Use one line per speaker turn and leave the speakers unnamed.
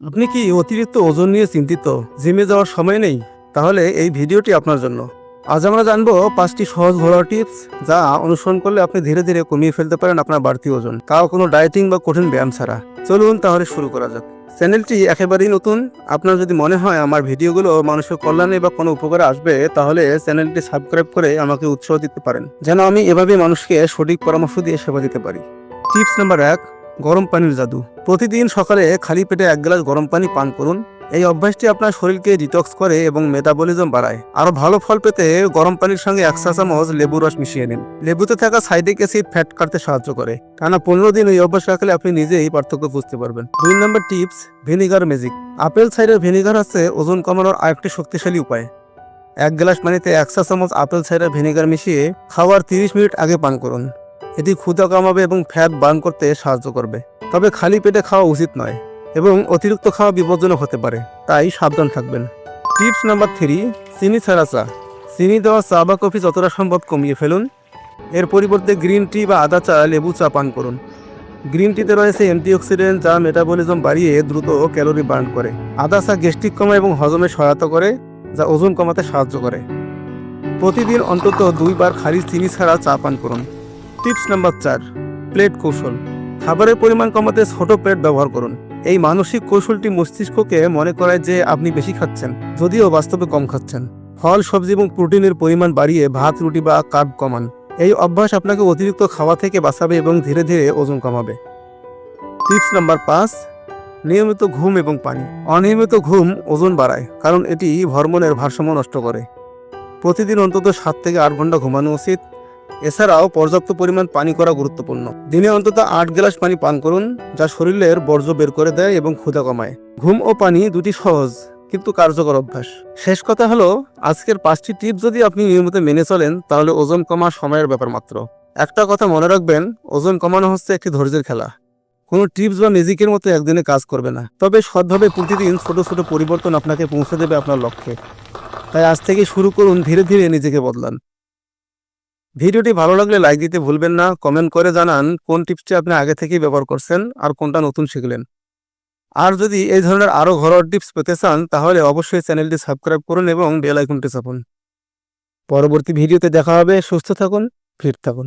আপনি কি অতিরিক্ত ওজন নিয়ে চিন্তিত? জিমে যাওয়ার সময় নেই? তাহলে এই ভিডিওটি আপনার জন্য। আজ আমরা জানব পাঁচটি সহজ ঘরোয়া টিপস যা অনুসরণ করলে আপনি ধীরে ধীরে কমিয়ে ফেলতে পারেন আপনার বাড়তি ওজন। তাও কোনো ডায়েটিং বা কঠিন ব্যায়াম ছাড়া। চলুন তাহলে শুরু করা যাক। চ্যানেলটি একেবারেই নতুন। আপনার যদি মনে হয় আমার ভিডিওগুলো মানুষের কল্যাণে বা কোনো উপকারে আসবে, তাহলে চ্যানেলটি সাবস্ক্রাইব করে আমাকে উৎসাহ দিতে পারেন। যেন আমি এভাবে মানুষকে সঠিক পরামর্শ দিয়ে সেবা দিতে পারি। টিপস নাম্বার এক, গরম পানির জাদু। প্রতিদিন সকালে খালি পেটে এক গ্লাস গরম পানি পান করুন। এই অভ্যাসটি আপনার শরীরকে ডিটক্স করে এবং মেটাবলিজম বাড়ায়। আরও ভালো ফল পেতে গরম পানির সঙ্গে এক চা চামচ লেবু রস মিশিয়ে নিন। লেবুতে থাকা সাইডিক অ্যাসিড ফ্যাট কাটতে সাহায্য করে। টানা পনেরো দিন এই অভ্যাস রাখলে আপনি নিজেই পার্থক্য বুঝতে পারবেন। দুই নম্বর টিপস, ভিনিগার ম্যাজিক আপেল সাইডের ভিনিগার হচ্ছে ওজন কমানোর আরেকটি শক্তিশালী উপায়। এক গ্লাস পানিতে এক চা চামচ আপেল সাইডার ভিনেগার মিশিয়ে খাওয়ার তিরিশ মিনিট আগে পান করুন। এটি ক্ষুধা কমাবে এবং ফ্যাট বার্ন করতে সাহায্য করবে। তবে খালি পেটে খাওয়া উচিত নয় এবং অতিরিক্ত খাওয়া বিপজ্জনক হতে পারে, তাই সাবধান থাকবেন। টিপস নাম্বার থ্রি, চিনি ছাড়া চা। চিনি দেওয়া চা বা কফি যতটা সম্ভব কমিয়ে ফেলুন। এর পরিবর্তে গ্রিন টি বা আদা চা, লেবু চা পান করুন। গ্রিন টিতে রয়েছে অ্যান্টিঅক্সিডেন্ট যা মেটাবলিজম বাড়িয়ে দ্রুত ক্যালোরি বার্ন করে। আদা চা গ্যাস্ট্রিক কমায় এবং হজমে সহায়তা করে, যা ওজন কমাতে সাহায্য করে। প্রতিদিন অন্তত দুইবার খালি চিনি ছাড়া চা পান করুন। টিপস নাম্বার চার, প্লেট কৌশল। খাবারের পরিমাণ কমাতে ছোট প্লেট ব্যবহার করুন। এই মানসিক কৌশলটি মস্তিষ্ককে মনে করায় যে আপনি বেশি খাচ্ছেন, যদিও বাস্তবে কম খাচ্ছেন। ফল, সবজি এবং প্রোটিনের পরিমাণ বাড়িয়ে ভাত, রুটি বা কার্ব কমান। এই অভ্যাস আপনাকে অতিরিক্ত খাওয়া থেকে বাঁচাবে এবং ধীরে ধীরে ওজন কমাবে। টিপস নাম্বার পাঁচ, নিয়মিত ঘুম এবং পানি। অনিয়মিত ঘুম ওজন বাড়ায়, কারণ এটি হরমোনের ভারসাম্য নষ্ট করে। প্রতিদিন অন্তত সাত থেকে আট ঘণ্টা ঘুমানো উচিত। এছাড়াও পর্যাপ্ত পরিমাণ পানি করা গুরুত্বপূর্ণ। দিনে অন্তত আট গ্লাস পানি পান করুন, যা শরীরের বর্জ্য বের করে দেয় এবং ক্ষুধা কমায়। ঘুম ও পানি দুটি সহজ, কিন্তু কার্যকর অভ্যাস। শেষ কথা হলো, আজকের পাঁচটি টিপস যদি আপনি নিয়মিত মেনে চলেন, তাহলে ওজন কমা সময়ের ব্যাপার মাত্র। একটা কথা মনে রাখবেন, ওজন কমানো হচ্ছে একটি ধৈর্যের খেলা। কোনো টিপস বা ম্যাজিকের মতো একদিনে কাজ করবে না। তবে সৎভাবে প্রতিদিন ছোট ছোট পরিবর্তন আপনাকে পৌঁছে দেবে আপনার লক্ষ্যে। তাই আজ থেকে শুরু করুন, ধীরে ধীরে নিজেকে বদলান। ভিডিওটি ভালো লাগলে লাইক দিতে ভুলবেন না। কমেন্ট করে জানান কোন টিপসটি আপনি আগে থেকেই ব্যবহার করছেন আর কোনটা নতুন শিখলেন। আর যদি এই ধরনের আরও ঘরোয়া টিপস পেতে চান, তাহলে অবশ্যই চ্যানেলটি সাবস্ক্রাইব করুন এবং বেল আইকনটি চাপুন। পরবর্তী ভিডিওতে দেখা হবে। সুস্থ থাকুন, ফিট থাকুন।